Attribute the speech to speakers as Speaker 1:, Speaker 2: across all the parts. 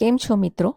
Speaker 1: કેમ છો મિત્રો?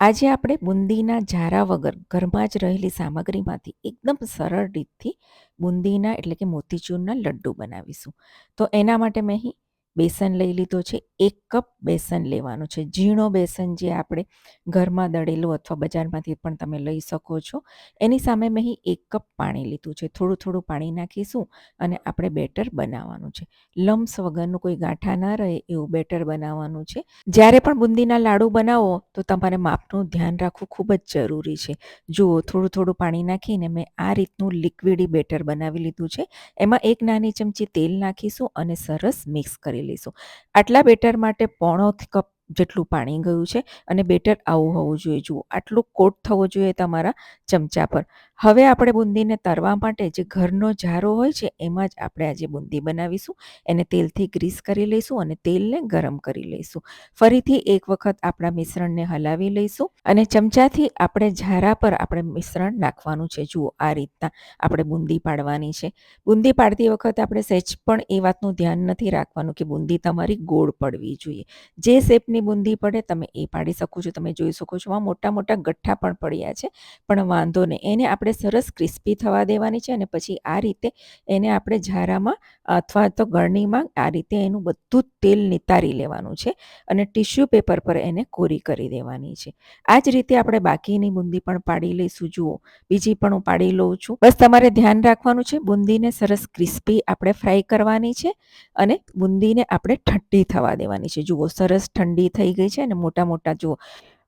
Speaker 1: આજે આપણે બુંદીના ઝારા વગર ઘરમાં જ રહેલી સામગ્રીમાંથી એકદમ સરળ રીતથી બુંદીના એટલે કે મોતીચૂરના લડ્ડુ બનાવીશું. તો એના માટે મેં અહીં બેસન લઈ લીધો છે, એક કપ બેસન લેવાનું છે. ઝીણો બેસન જે આપણે ઘરમાં દળેલું અથવા બજારમાંથી પણ તમે લઈ શકો છો. એની સામે મેં એક કપ પાણી લીધું છે. થોડું થોડું પાણી નાખીશું અને આપણે બેટર બનાવવાનું છે. લમ્સ વગરનું કોઈ ગાંઠા ના રહે એવું બેટર બનાવવાનું છે. જ્યારે પણ બુંદીના લાડુ બનાવો તો તમારે માપનું ધ્યાન રાખવું ખૂબ જ જરૂરી છે. જુઓ, થોડું થોડું પાણી નાખીને મેં આ રીતનું લિક્વિડી બેટર બનાવી લીધું છે. એમાં એક નાની ચમચી તેલ નાખીશું અને સરસ મિક્સ કરી લઈશું. આટલા બેટર માટે પોણો કપ જેટલું પાણી ગયું છે અને બેટર આવું હોવું જોઈએ. જુઓ, આટલું કોટ થવો જોઈએ તમારા ચમચા પર. હવે આપણે બુંદીને તરવા માટે જે ઘરનો જારો હોય છે, એમાં જ આપણે આજે બુંદી બનાવીશું. એને તેલથી ગ્રીસ કરી લઈશું અને તેલને ગરમ કરી લઈશું. ફરીથી એક વખત આપણા મિશ્રણને હલાવી લઈશું અને ચમચાથી આપણે ઝારા પર આપણે મિશ્રણ નાખવાનું છે. જુઓ, આ રીતના આપણે બુંદી પાડવાની છે. બુંદી પાડતી વખતે આપણે સહેજ પણ એ વાતનું ધ્યાન નથી રાખવાનું કે બુંદી તમારી ગોળ પડવી જોઈએ. જે શેપની બુંદી પડે તમે એ પાડી શકો છો. તમે જોઈ શકો છો, આ મોટા મોટા ગઠ્ઠા પણ પડ્યા છે. પણ વાંધો નહીં, એને આપણે સરસ ક્રિસ્પી થવા દેવાની છે અને પછી આ રીતે એને આપણે ઝારામાં અથવા તો ગળણીમાં આ રીતે એનું બધું તેલ નિતારી લેવાનું છે અને ટિશ્યુ પેપર પર એને કોરી કરી દેવાની છે. આ જ રીતે આપણે બાકીની બુંદી પણ પાડી લઈશું. જુઓ, બીજી પણ હું પાડી લઉં છું. બસ તમારે ધ્યાન રાખવાનું છે, બુંદીને સરસ ક્રિસ્પી આપણે ફ્રાય કરવાની છે અને બુંદીને આપણે ઠંડી થવા દેવાની છે. જુઓ, સરસ ઠંડી થઈ ગઈ છે અને મોટા મોટા જુઓ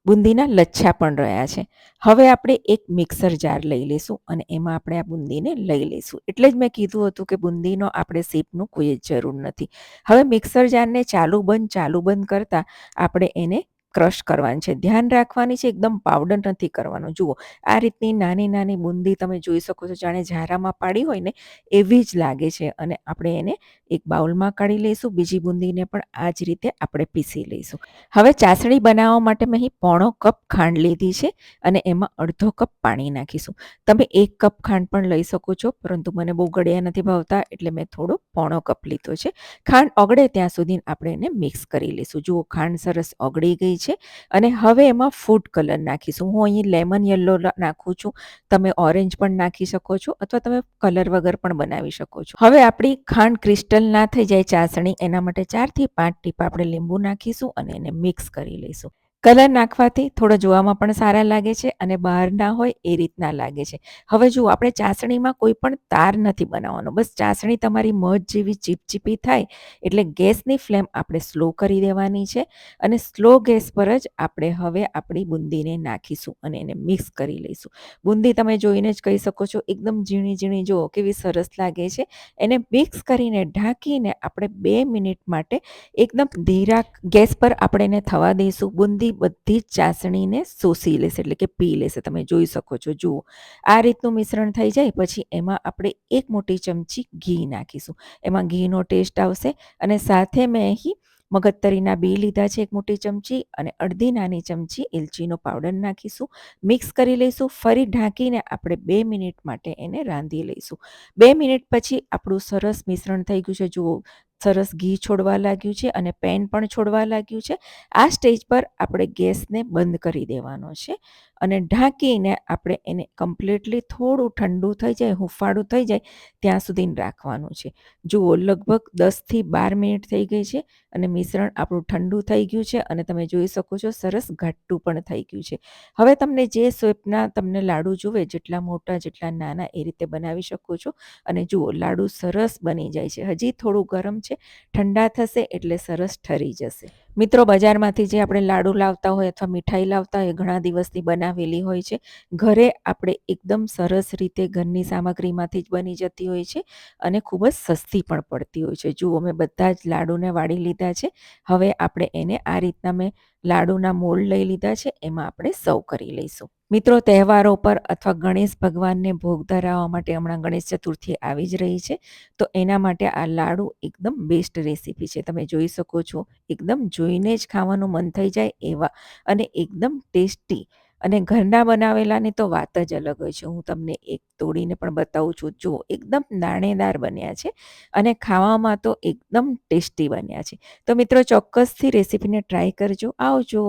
Speaker 1: બુંદીના લચ્છા પણ રહ્યા છે. હવે આપણે એક મિક્સર જાર લઈ લઈશું અને એમાં આપણે આ બુંદીને લઈ લઈશું. એટલે જ મેં કીધું હતું કે બુંદીનો આપણે શેપનું કોઈ જ જરૂર નથી. હવે મિક્સર જારને ચાલુ બંધ ચાલુ બંધ કરતાં આપણે એને ક્રશ કરવાની છે. ધ્યાન રાખવાની છે, એકદમ પાવડર નથી કરવાનો. જુઓ, આ રીતની નાની નાની બુંદી તમે જોઈ શકો છો, જાણે ઝારામાં પાડી હોય ને, એવી જ લાગે છે. અને આપણે એને એક બાઉલમાં કાઢી લઈશું, બીજી બુંદીને પણ આ જ રીતે આપણે પીસી લઈશું. હવે ચાસણી બનાવવા માટે મેં અહીં પોણો કપ ખાંડ લીધી છે અને એમાં અડધો કપ પાણી નાખીશું. તમે એક કપ ખાંડ પણ લઈ શકો છો, પરંતુ મને બહુ ગળ્યા નથી ભાવતા, એટલે મેં થોડો પોણો કપ લીધો છે. ખાંડ ઓગળે ત્યાં સુધી આપણે એને મિક્સ કરી લઈશું. જુઓ, ખાંડ સરસ ઓગળી ગઈ છે. છે. અને હવે એમાં ફૂડ કલર નાખીશું. હું અહીં લેમન યલો નાખું છું. તમે ઓરેન્જ પણ નાખી શકો છો અથવા તમે કલર વગર પણ બનાવી શકો છો. હવે આપણી ખાંડ ક્રિસ્ટલ ના થઈ જાય ચાસણી. એના માટે ચારથી પાંચ ટીપા આપણે લીંબુ નાખીશું અને એને મિક્સ કરી લઈશું. કલર નાખવાથી થોડો જોવામાં પણ સારા લાગે છે અને બહાર ના હોય એ રીતના લાગે છે. હવે જુઓ, આપણે ચાસણીમાં કોઈ પણ તાર નથી બનાવવાનો. બસ ચાસણી તમારી મધ જેવી ચીપચીપી થાય એટલે ગેસની ફ્લેમ આપણે સ્લો કરી દેવાની છે અને સ્લો ગેસ પર જ આપણે હવે આપણી બુંદીને નાખીશું અને એને મિક્સ કરી લઈશું. બુંદી તમે જોઈને જ કહી શકો છો, એકદમ ઝીણી ઝીણી જુઓ, કેવી સરસ લાગે છે. એને મિક્સ કરીને ઢાંકીને આપણે બે મિનિટ માટે એકદમ ધીરા ગેસ પર આપણે એને થવા દઈશું. બુંદી બધી જ ચાસણીને શોષી લેશે, એટલે કે પી લેશે. તમે જોઈ શકો છો. જુઓ, આ રીતનું મિશ્રણ થઈ જાય, પછી એમાં આપણે એક મોટી ચમચી ઘી નાખીશું. એમાં ઘીનો ટેસ્ટ આવશે અને સાથે મેં અહીં મગજતરીના બી લીધા છે એક મોટી ચમચી અને અડધી નાની ચમચી એલચીનો પાવડર નાખીશું. મિક્સ કરી લઈશું, ફરી ઢાંકીને આપણે બે મિનિટ માટે એને રાંધી લઈશું. બે મિનિટ પછી આપણું સરસ મિશ્રણ થઈ ગયું છે. જુઓ સરસ ઘી છોડવા લાગ્યું છે અને પેન પણ છોડવા લાગ્યું છે. આ સ્ટેજ પર આપણે ગેસને બંધ કરી દેવાનો છે અને ઢાંકીને આપણે એને કમ્પ્લીટલી થોડું ઠંડુ થઈ જાય, હુંફાળું થઈ જાય ત્યાં સુધી રાખવાનું છે. જુઓ, લગભગ દસથી બાર મિનિટ થઈ ગઈ છે અને મિશ્રણ આપણું ઠંડુ થઈ ગયું છે અને તમે જોઈ શકો છો સરસ ઘાટું પણ થઈ ગયું છે. હવે તમને જે સ્વેપના તમને લાડુ જુએ, જેટલા મોટા, જેટલા નાના એ રીતે બનાવી શકો છો અને જુઓ, લાડુ સરસ બની જાય છે. હજી થોડું ગરમ છે. ઠંડા થશે એટલે સરસ ઠરી જશે. મિત્રો, બજારમાંથી જે આપણે લાડુ લાવતા હોય અથવા મીઠાઈ લાવતા હોય ઘણા દિવસથી બનાવેલી હોય છે. ઘરે આપણે એકદમ સરસ રીતે ઘરની સામગ્રીમાંથી જ બની જતી હોય છે અને ખૂબ જ સસ્તી પણ પડતી હોય છે. જુઓ, મેં બધા જ લાડુને વાળી લીધા છે. હવે આપણે એને આ રીતના મેં લાડુના મોલ્ડ લઈ લીધા છે. એમાં આપણે સર્વ કરી લઈશું. મિત્રો, તહેવારો પર અથવા ગણેશ ભગવાનને ભોગ ધરાવવા માટે હમણાં ગણેશ ચતુર્થી આવી જ રહી છે. તો એના માટે આ લાડુ એકદમ બેસ્ટ રેસીપી છે. તમે જોઈ શકો છો, એકદમ જોઈને જ ખાવાનું મન થઈ જાય એવા. અને એકદમ ટેસ્ટી. અને ઘરના બનાવેલાની તો વાત જ અલગ હોય છે. હું તમને એક તોડીને પણ બતાવું છું. જો એકદમ દાણેદાર બન્યા છે અને ખાવામાં તો એકદમ ટેસ્ટી બન્યા છે. તો મિત્રો, ચોક્કસથી રેસીપીને ટ્રાય કરજો. આવજો.